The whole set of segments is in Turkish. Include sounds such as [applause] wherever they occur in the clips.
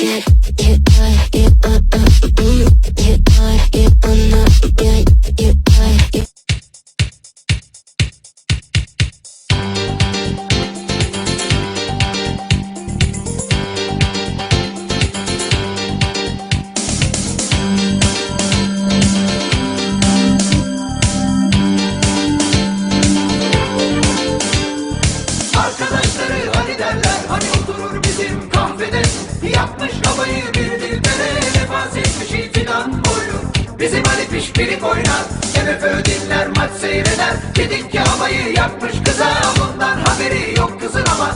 get Pişpirik oynar MFÖ dinler maç seyreder. Dedik ki havayı yakmış kıza Bundan haberi yok kızın ama.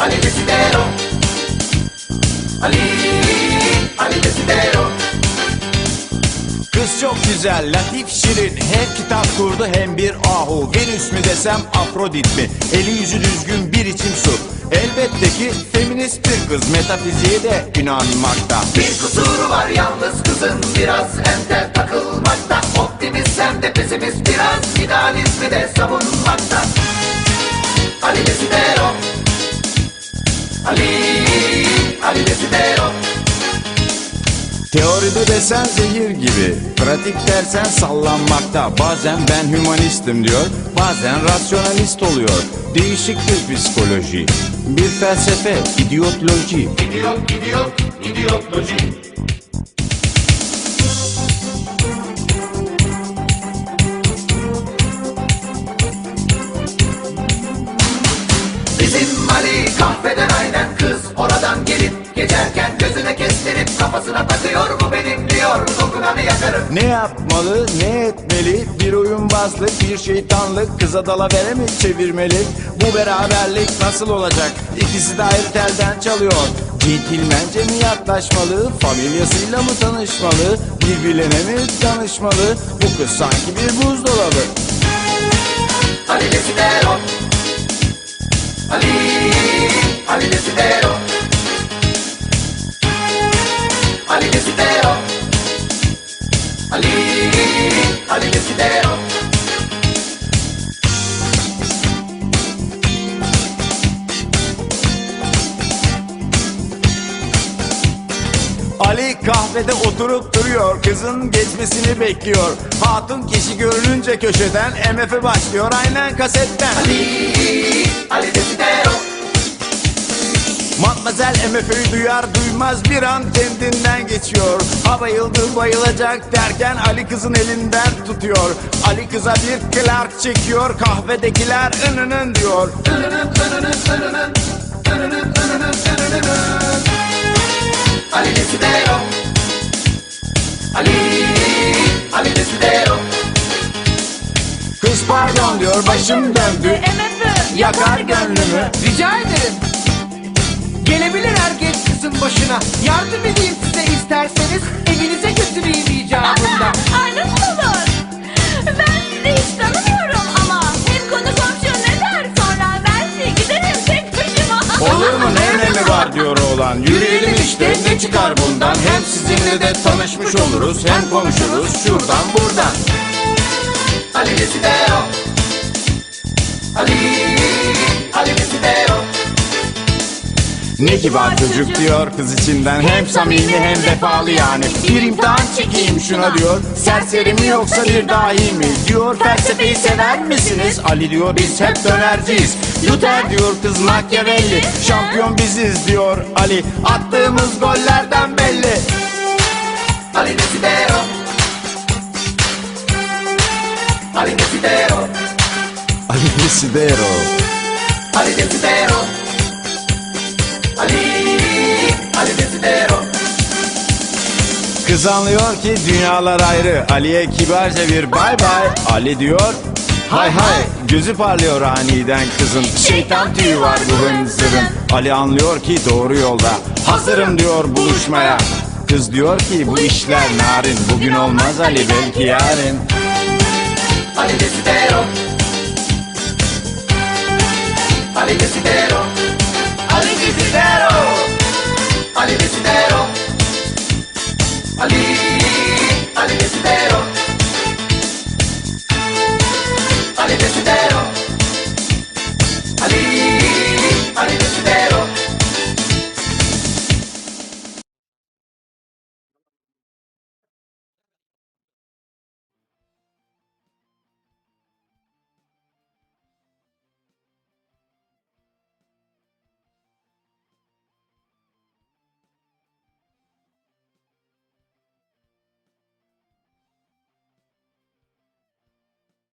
Ali Desidero. Ali Ali Desidero. Kız çok güzel, latif, şirin. Hem kitap kurdu hem bir ahu. Venüs mü desem Afrodit mi? Eli yüzü düzgün bir içim su Elbette ki feminist bir kız Metafiziğe de inanmakta. Bir kusuru var yalnız kızın biraz entel takılmakta. Optimist hem de pesimist biraz idealizmi de savunmakta. Ali Desidero Ali, Ali Desidero Teoride desen zehir gibi Pratik dersen sallanmakta. Bazen ben hümanistim diyor Bazen rasyonalist oluyor. Değişik bir psikoloji Bir felsefe, idiotloji. İdiot, idiot, idiotloji. Bizim Ali kahveden aynen kız Oradan gelip geçerken gözüne kestirip Kafasına takıyor bu Dokunanı yakarım Ne yapmalı, ne etmeli? Bir oyunbazlık, bir şeytanlık Kıza dalavere mi çevirmeli? Bu beraberlik nasıl olacak? İkisi de ayrı telden çalıyor Centilmence mi yaklaşmalı? Familyasıyla mı tanışmalı? Birbirlerine mi danışmalı? Bu kız sanki bir buzdolabı Ali Desidero Ali kahvede oturup duruyor Kızın geçmesini bekliyor Hatun kişi görününce köşeden MF başlıyor aynen kasetten Ali, Ali Desidero Matmazel MF'yi duyar duymaz bir an kendinden geçiyor Ha bayıldı bayılacak derken Ali kızın elinden tutuyor Ali kıza bir Clark çekiyor kahvedekiler ınının diyor Önünün, önünün, önünün Önünün, önünün, önünün başım döndü. MF Yakar gönlümü. Rica ederim. Gelebilir herkes kızın başına. Yardım edeyim size isterseniz. Evinize götüreyim icabında. [laughs] Ay nasıl olur? Ben sizi hiç tanımıyorum ama hem konu komşu ne der? Sonra ben size giderim tek başıma. Olur mu? Ne önemi var diyor oğlan. Yürüyelim işte. ne çıkar bundan? Hem sizinle de tanışmış oluruz Hem konuşuruz. şuradan buradan. Ali Desidero Ali, Ali Desidero Ne kibar çocuk diyor kız içinden. Hem samimi hem vefalı yani. Bir imtihan çekeyim şuna diyor. Serseri mi yoksa bir dahi mi? Diyor felsefeyi sever misiniz? Ali diyor biz hep dönerciyiz. Luther diyor kız Machiavelli Şampiyon biziz. diyor Ali. Attığımız gollerden belli Desidero. Ali Desidero. Ali, Ali Desidero. Kız anlıyor ki dünyalar ayrı. Ali'ye kibarca bir bay bay. Ali diyor Hay hay gözü parlıyor aniden kızın. Şeytan tüyü var bu hınzırın. Ali anlıyor ki doğru yolda. Hazırım diyor buluşmaya. Kız diyor ki bu işler narin. Bugün olmaz Ali belki yarın. Ali Desidero Ali Desidero Ali Desidero